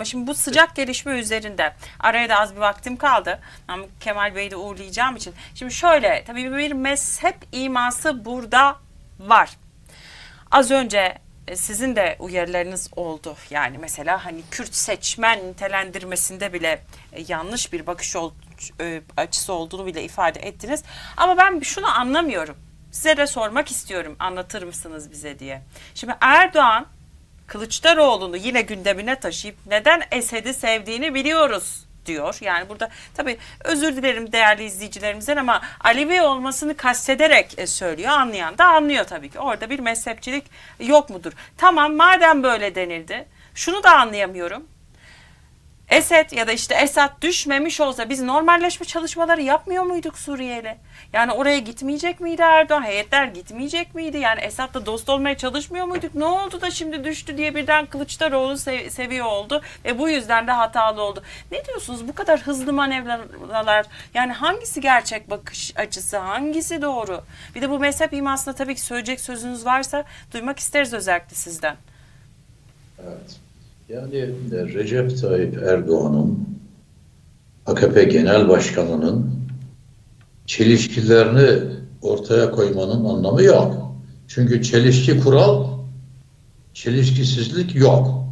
Ama Şimdi bu sıcak gelişme üzerinde araya da az bir vaktim kaldı. Ben Kemal Bey'i de uğurlayacağım için. Şimdi şöyle tabii bir mezhep iması burada var. Az önce e, sizin de uyarılarınız oldu. Yani mesela hani Kürt seçmen nitelendirmesinde bile e, yanlış bir bakış e, açısı olduğunu bile ifade ettiniz. Ama ben şunu anlamıyorum. Size de sormak istiyorum. Anlatır mısınız bize diye. Şimdi Erdoğan Kılıçdaroğlu'nu yine gündemine taşıyıp neden Esed'i sevdiğini biliyoruz diyor. Yani burada tabii özür dilerim değerli izleyicilerimizden ama Alevi olmasını kastederek e, söylüyor. Anlayan da anlıyor tabii ki. Orada bir mezhepçilik yok mudur? Tamam madem böyle denildi. Şunu da anlayamıyorum. Esed ya da işte Esad düşmemiş olsa biz normalleşme çalışmaları yapmıyor muyduk Suriye'yle? Yani oraya gitmeyecek miydi Erdoğan? Heyetler gitmeyecek miydi? Yani Esad'la dost olmaya çalışmıyor muyduk? Ne oldu da şimdi düştü diye birden Kılıçdaroğlu sev- seviyor oldu ve bu yüzden de hatalı oldu. Ne diyorsunuz bu kadar hızlı manevralar? Yani hangisi gerçek bakış açısı? Hangisi doğru? Bir de bu mezhep imasında tabii ki söyleyecek sözünüz varsa duymak isteriz özellikle sizden. Evet. Yani Recep Tayyip Erdoğan'ın AKP Genel Başkanı'nın çelişkilerini ortaya koymanın anlamı yok. Çünkü çelişki kural, çelişkisizlik yok.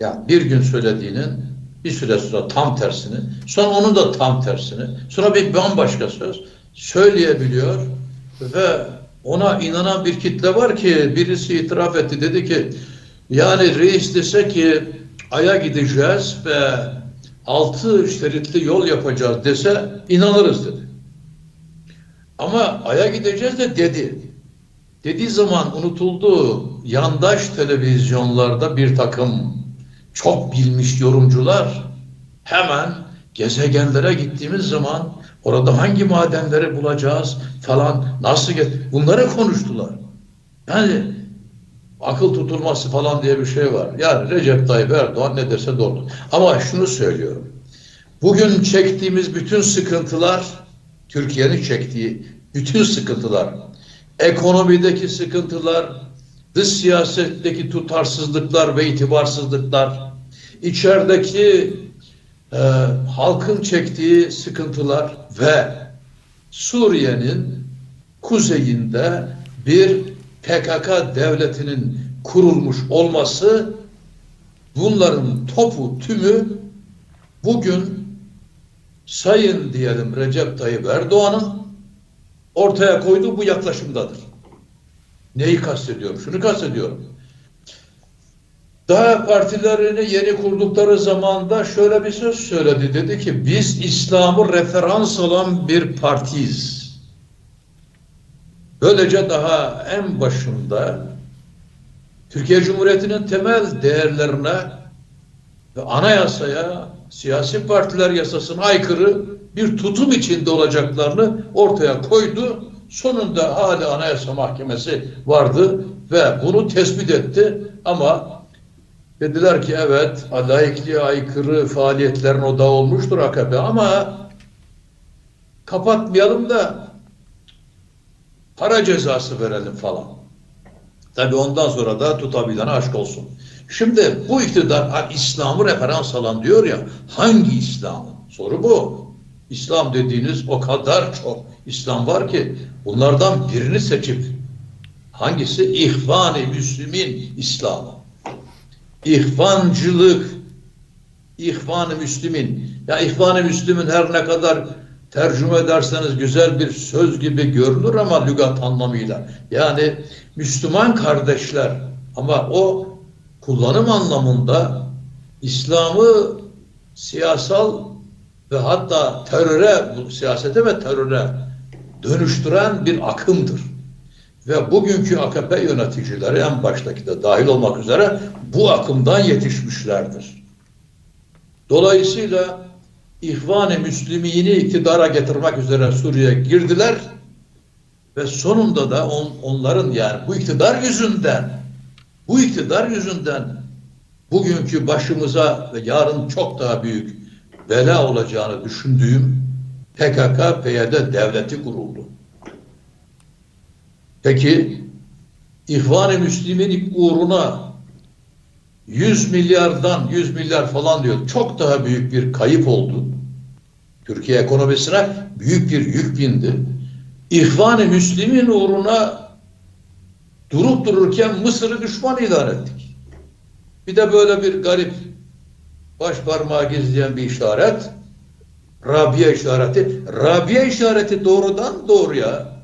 Yani bir gün söylediğinin bir süre sonra tam tersini, sonra onun da tam tersini, sonra bir bambaşka söz söyleyebiliyor ve ona inanan bir kitle var ki birisi itiraf etti dedi ki yani reis dese ki Ay'a gideceğiz ve altı şeritli yol yapacağız dese inanırız dedi. Ama Ay'a gideceğiz de dedi. Dediği zaman unutuldu. Yandaş televizyonlarda bir takım çok bilmiş yorumcular hemen gezegenlere gittiğimiz zaman orada hangi madenleri bulacağız falan nasıl ge- bunları konuştular. Yani akıl tutulması falan diye bir şey var. Yani Recep Tayyip Erdoğan ne derse doğru. Ama şunu söylüyorum. Bugün çektiğimiz bütün sıkıntılar, Türkiye'nin çektiği bütün sıkıntılar, ekonomideki sıkıntılar, dış siyasetteki tutarsızlıklar ve itibarsızlıklar, içerideki e, halkın çektiği sıkıntılar ve Suriye'nin kuzeyinde bir PKK devletinin kurulmuş olması bunların topu tümü bugün Sayın diyelim Recep Tayyip Erdoğan'ın ortaya koyduğu bu yaklaşımdadır. Neyi kastediyorum? Şunu kastediyorum. Daha partilerini yeni kurdukları zamanda şöyle bir söz söyledi. Dedi ki biz İslam'ı referans alan bir partiyiz. Böylece daha en başında Türkiye Cumhuriyeti'nin temel değerlerine ve anayasaya, siyasi partiler yasasına aykırı bir tutum içinde olacaklarını ortaya koydu. Sonunda hala Anayasa Mahkemesi vardı ve bunu tespit etti ama dediler ki evet laikliğe aykırı faaliyetlerin odağı olmuştur AKP ama kapatmayalım da para cezası verelim falan. Tabi ondan sonra da tutabilene aşk olsun. Şimdi bu iktidar İslam'ı referans alan diyor ya hangi İslam? Soru bu. İslam dediğiniz o kadar çok İslam var ki bunlardan birini seçip hangisi? İhvan-ı Müslümin İslam'ı. İhvancılık, İhvan-ı Müslümin. Ya İhvan-ı Müslümin her ne kadar tercüme ederseniz güzel bir söz gibi görünür ama lügat anlamıyla. Yani Müslüman kardeşler ama o kullanım anlamında İslam'ı siyasal ve hatta teröre, siyasete ve teröre dönüştüren bir akımdır. Ve bugünkü AKP yöneticileri en baştaki de dahil olmak üzere bu akımdan yetişmişlerdir. Dolayısıyla İhvan-ı Müslümini iktidara getirmek üzere Suriye'ye girdiler ve sonunda da on, onların yani bu iktidar yüzünden bu iktidar yüzünden bugünkü başımıza ve yarın çok daha büyük bela olacağını düşündüğüm PKK-PYD devleti kuruldu. Peki İhvan-ı Müslümin uğruna 100 milyardan 100 milyar falan diyor. Çok daha büyük bir kayıp oldu. Türkiye ekonomisine büyük bir yük bindi. İhvan-ı Müslim'in uğruna durup dururken Mısır'ı düşman ilan ettik. Bir de böyle bir garip baş parmağı gizleyen bir işaret. Rabia işareti. Rabia işareti doğrudan doğruya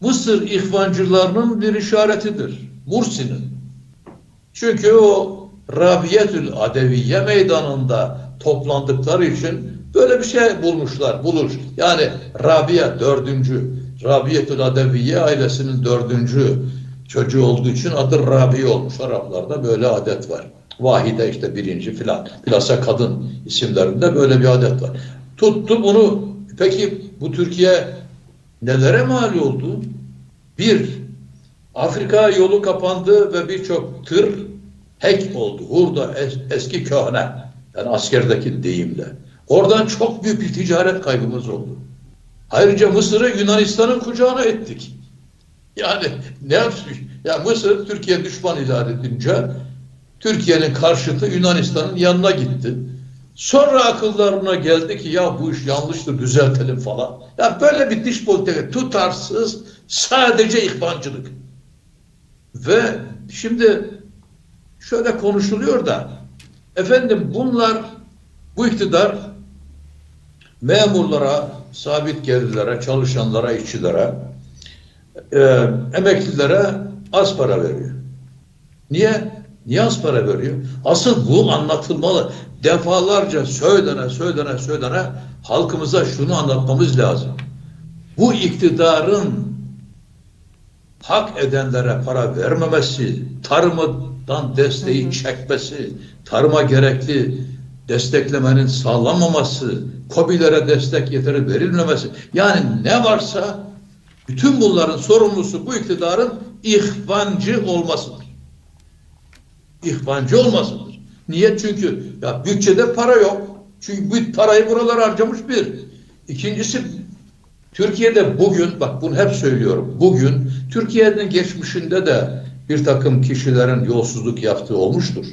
Mısır ihvancılarının bir işaretidir. Mursi'nin. Çünkü o Rabiyetül Adeviye meydanında toplandıkları için böyle bir şey bulmuşlar, bulur. Yani Rabia dördüncü, Rabiyetül Adeviye ailesinin dördüncü çocuğu olduğu için adı Rabi olmuş. Araplarda böyle adet var. Vahide işte birinci filan. Bilhassa kadın isimlerinde böyle bir adet var. Tuttu bunu. Peki bu Türkiye nelere mal oldu? Bir, Afrika yolu kapandı ve birçok tır hack oldu. Hurda es, eski köhne. Yani askerdeki deyimle. Oradan çok büyük bir ticaret kaybımız oldu. Ayrıca Mısır'ı Yunanistan'ın kucağına ettik. Yani ne? Ya Mısır Türkiye düşman ilan edince Türkiye'nin karşıtı Yunanistan'ın yanına gitti. Sonra akıllarına geldi ki ya bu iş yanlıştır düzeltelim falan. Ya böyle bir dış politika tutarsız sadece ihvancılık. Ve şimdi şöyle konuşuluyor da efendim bunlar bu iktidar memurlara, sabit gelirlere, çalışanlara, işçilere, e, emeklilere az para veriyor. Niye? Niye az para veriyor? Asıl bu anlatılmalı. Defalarca söylene, söylene, söylene halkımıza şunu anlatmamız lazım. Bu iktidarın hak edenlere para vermemesi, tarımdan desteği çekmesi, tarıma gerekli desteklemenin sağlanmaması, KOBİ'lere destek yeteri verilmemesi, yani ne varsa bütün bunların sorumlusu bu iktidarın ihvancı olmasıdır. İhvancı olmasıdır. Niye? Çünkü ya bütçede para yok. Çünkü bu parayı buralar harcamış bir. İkincisi Türkiye'de bugün, bak bunu hep söylüyorum, bugün Türkiye'nin geçmişinde de bir takım kişilerin yolsuzluk yaptığı olmuştur.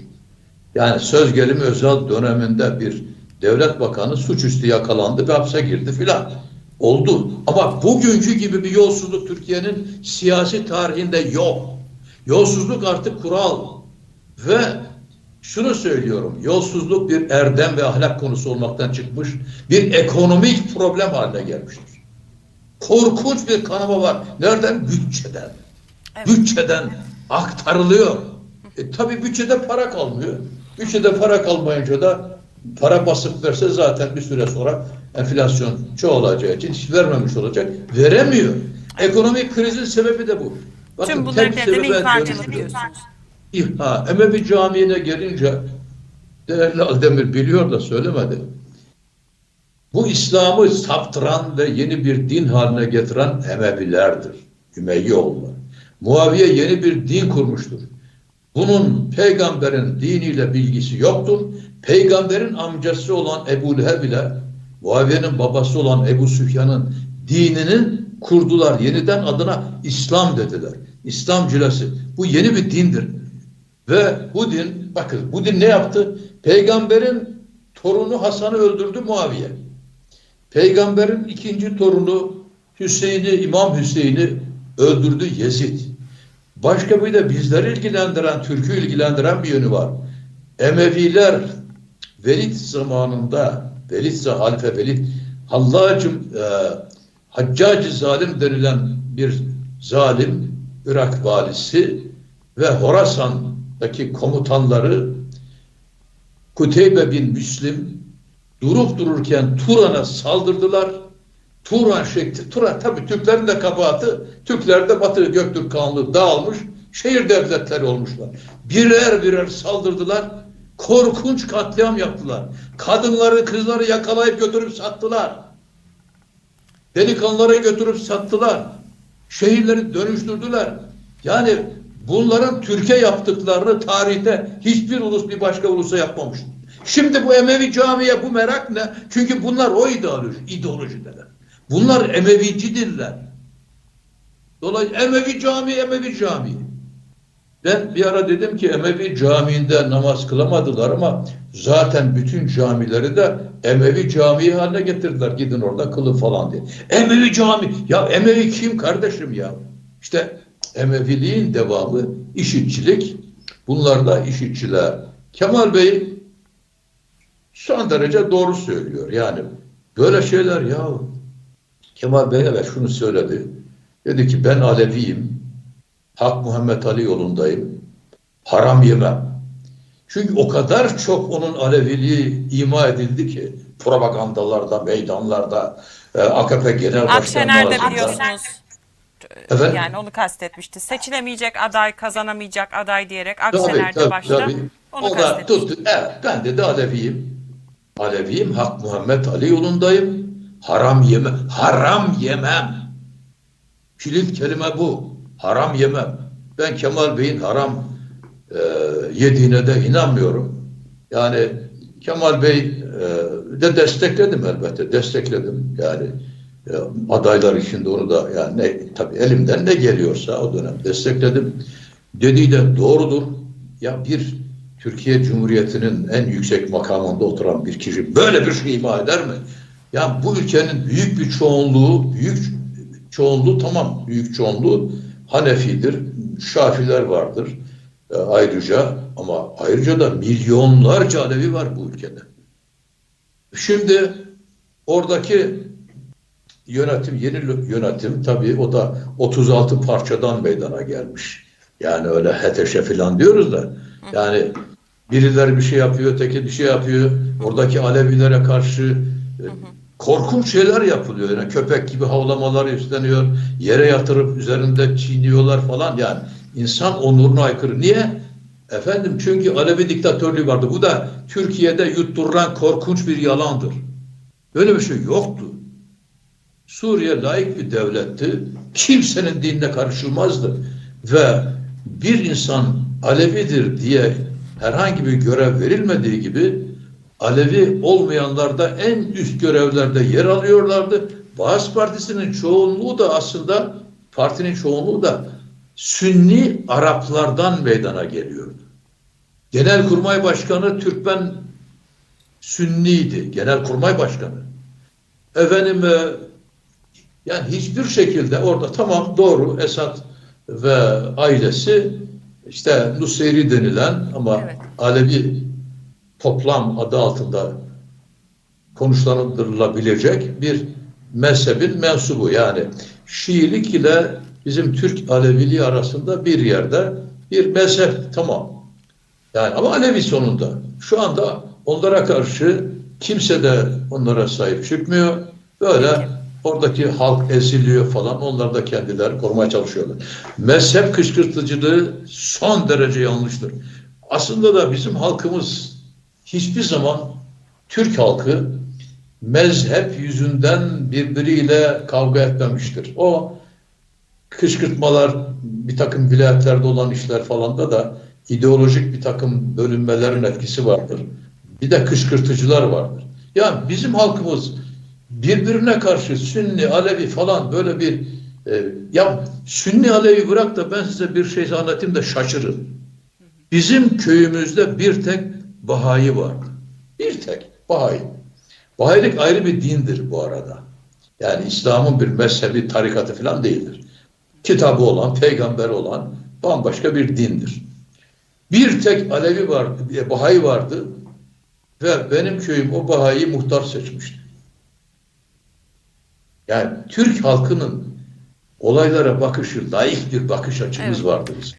Yani söz gelimi özel döneminde bir devlet bakanı suçüstü yakalandı ve hapse girdi filan. Oldu. Ama bugünkü gibi bir yolsuzluk Türkiye'nin siyasi tarihinde yok. Yolsuzluk artık kural. Ve şunu söylüyorum, yolsuzluk bir erdem ve ahlak konusu olmaktan çıkmış, bir ekonomik problem haline gelmiştir. Korkunç bir kanama var. Nereden? Bütçeden. Evet. Bütçeden aktarılıyor. E, tabii bütçede para kalmıyor. Bütçede para kalmayınca da para basıp verse zaten bir süre sonra enflasyon çoğalacağı için hiç vermemiş olacak. Veremiyor. Ekonomik krizin sebebi de bu. Bakın, Tüm bunların nedeni diyorsunuz. İHA, Emevi Camii'ne gelince değerli Aldemir biliyor da söylemedi. Bu İslam'ı saptıran ve yeni bir din haline getiren Emevilerdir. Ümeyyoğulları. Muaviye yeni bir din kurmuştur. Bunun peygamberin diniyle bilgisi yoktur. Peygamberin amcası olan Ebu Leheb ile Muaviye'nin babası olan Ebu Süfyan'ın dininin kurdular. Yeniden adına İslam dediler. İslam cilası. Bu yeni bir dindir. Ve bu din, bakın bu din ne yaptı? Peygamberin torunu Hasan'ı öldürdü Muaviye. Peygamberin ikinci torunu Hüseyin'i, İmam Hüseyin'i öldürdü Yezid. Başka bir de bizleri ilgilendiren, Türk'ü ilgilendiren bir yönü var. Emeviler Velid zamanında, Velid, Halife Velid, Hallacım, e, Haccacı zalim denilen bir zalim, Irak valisi ve Horasan'daki komutanları Kuteybe bin Müslim durup dururken Turan'a saldırdılar. Turan şekli, Turan tabii Türklerin de kabahati, Türkler de Batı Göktürk Kanlığı dağılmış, şehir devletleri olmuşlar. Birer birer saldırdılar, korkunç katliam yaptılar. Kadınları, kızları yakalayıp götürüp sattılar. Delikanlıları götürüp sattılar. Şehirleri dönüştürdüler. Yani bunların Türkiye yaptıklarını tarihte hiçbir ulus bir başka ulusa yapmamıştır. Şimdi bu Emevi camiye bu merak ne? Çünkü bunlar o ideoloji, ideolojideler. Bunlar Emevicidirler. Dolayısıyla Emevi cami, Emevi cami. Ben bir ara dedim ki Emevi Camii'nde namaz kılamadılar ama zaten bütün camileri de Emevi Camii haline getirdiler. Gidin orada kılın falan diye. Emevi Cami. Ya Emevi kim kardeşim ya? İşte Emeviliğin devamı işitçilik. Bunlar da işitçiler. Kemal Bey son derece doğru söylüyor. Yani böyle şeyler ya. Kemal Bey evet şunu söyledi. Dedi ki ben Aleviyim. Hak Muhammed Ali yolundayım. Haram yemem. Çünkü o kadar çok onun Aleviliği ima edildi ki propagandalarda, meydanlarda, e, AKP genel Akşener de biliyorsunuz. Efendim? Yani onu kastetmişti. Seçilemeyecek aday, kazanamayacak aday diyerek Tabii, Akşener de tabii, başta tabii. onu O da tuttu. Evet, ben de, de Aleviyim. Aleviyim, Hak Muhammed Ali yolundayım. Haram yeme, haram yemem. Kilit kelime bu. Haram yemem. Ben Kemal Bey'in haram e, yediğine de inanmıyorum. Yani Kemal Bey e, de destekledim elbette. Destekledim. Yani e, adaylar içinde onu da yani ne, tabii elimden ne geliyorsa o dönem destekledim. Dediği de doğrudur. Ya bir Türkiye Cumhuriyeti'nin en yüksek makamında oturan bir kişi böyle bir şey ima eder mi? Ya bu ülkenin büyük bir çoğunluğu, büyük çoğunluğu tamam, büyük çoğunluğu Hanefidir, Şafiler vardır e, ayrıca ama ayrıca da milyonlarca Alevi var bu ülkede. Şimdi oradaki yönetim, yeni yönetim tabii o da 36 parçadan meydana gelmiş. Yani öyle HTŞ falan diyoruz da yani birileri bir şey yapıyor, öteki bir şey yapıyor. Oradaki Alevilere karşı e, korkunç şeyler yapılıyor. Yani köpek gibi havlamalar üstleniyor. Yere yatırıp üzerinde çiğniyorlar falan. Yani insan onuruna aykırı. Niye? Efendim çünkü Alevi diktatörlüğü vardı. Bu da Türkiye'de yutturulan korkunç bir yalandır. Böyle bir şey yoktu. Suriye layık bir devletti. Kimsenin dinine karışılmazdı. Ve bir insan Alevidir diye herhangi bir görev verilmediği gibi Alevi olmayanlar da en üst görevlerde yer alıyorlardı. Baas Partisi'nin çoğunluğu da aslında partinin çoğunluğu da Sünni Araplardan meydana geliyordu. Genelkurmay Başkanı Türkmen Sünniydi. Genelkurmay Başkanı. Efendim e, yani hiçbir şekilde orada tamam doğru Esad ve ailesi işte Nusayri denilen ama Evet. Alevi toplam adı altında konuşlanılabilecek bir mezhebin mensubu. Yani Şiilik ile bizim Türk Aleviliği arasında bir yerde bir mezhep tamam. Yani ama Alevi sonunda. Şu anda onlara karşı kimse de onlara sahip çıkmıyor. Böyle oradaki halk eziliyor falan. Onlar da kendileri korumaya çalışıyorlar. Mezhep kışkırtıcılığı son derece yanlıştır. Aslında da bizim halkımız hiçbir zaman Türk halkı mezhep yüzünden birbiriyle kavga etmemiştir. O kışkırtmalar bir takım vilayetlerde olan işler falan da da ideolojik bir takım bölünmelerin etkisi vardır. Bir de kışkırtıcılar vardır. Ya bizim halkımız birbirine karşı Sünni, Alevi falan böyle bir e, ya Sünni Alevi bırak da ben size bir şey anlatayım da şaşırın. Bizim köyümüzde bir tek Bahayi vardı. Bir tek Bahayi. Bahayilik ayrı bir dindir bu arada. Yani İslam'ın bir mezhebi, tarikatı falan değildir. Kitabı olan, peygamber olan bambaşka bir dindir. Bir tek Alevi vardı, Bahayi vardı ve benim köyüm o Bahayi'yi muhtar seçmişti. Yani Türk halkının olaylara bakışı, layık bir bakış açımız Evet. vardı bizim.